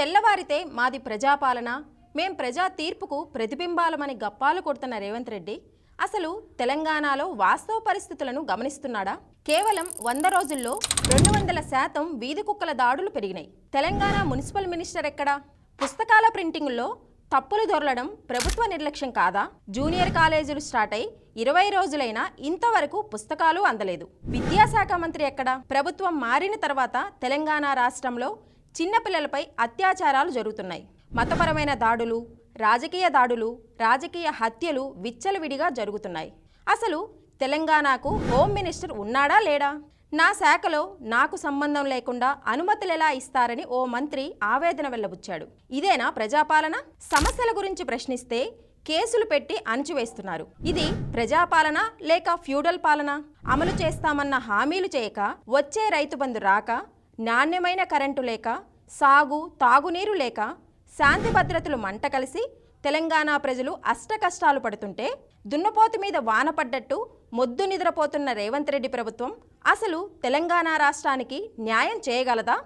తెల్లవారితే మాది ప్రజాపాలన. మేం ప్రజా తీర్పుకు ప్రతిబింబాలమని గప్పాలు కొడుతున్న రేవంత్ రెడ్డి అసలు తెలంగాణలో వాస్తవ పరిస్థితులను గమనిస్తున్నాడా? కేవలం వంద రోజుల్లో రెండు వందల శాతం వీధి కుక్కల దాడులు పెరిగినాయి. తెలంగాణ మున్సిపల్ మినిస్టర్ ఎక్కడా? పుస్తకాల ప్రింటింగుల్లో తప్పులు దొరలడం ప్రభుత్వ నిర్లక్ష్యం కాదా? జూనియర్ కాలేజీలు స్టార్ట్ అయి ఇరవై రోజులైనా ఇంతవరకు పుస్తకాలు అందలేదు. విద్యాశాఖ మంత్రి ఎక్కడా? ప్రభుత్వం మారిన తర్వాత తెలంగాణ రాష్ట్రంలో చిన్నపిల్లలపై అత్యాచారాలు జరుగుతున్నాయి. మతపరమైన దాడులు రాజకీయ దాడులు రాజకీయ హత్యలు విచ్చలవిడిగా జరుగుతున్నాయి. అసలు తెలంగాణకు హోమ్ మినిస్టర్ ఉన్నాడా లేడా? నా శాఖలో నాకు సంబంధం లేకుండా అనుమతులు ఎలా ఇస్తారని ఓ మంత్రి ఆవేదన వెల్లబుచ్చాడు ఇదేనా ప్రజాపాలన? సమస్యల గురించి ప్రశ్నిస్తే కేసులు పెట్టి అణచివేస్తున్నారు. ఇది ప్రజాపాలన లేక ఫ్యూడల్ పాలన? అమలు చేస్తామన్న హామీలు చేయక వచ్చే రైతు బంధు రాక నాణ్యమైన కరెంటు లేక సాగు తాగునీరు లేక శాంతి భద్రతలు మంట కలిసి తెలంగాణ ప్రజలు అష్టకష్టాలు పడుతుంటే దున్నపోతు మీద వాన పడ్డట్టు మొద్దు నిద్రపోతున్న రేవంత్ రెడ్డి ప్రభుత్వం అసలు తెలంగాణ రాష్ట్రానికి న్యాయం చేయగలదా?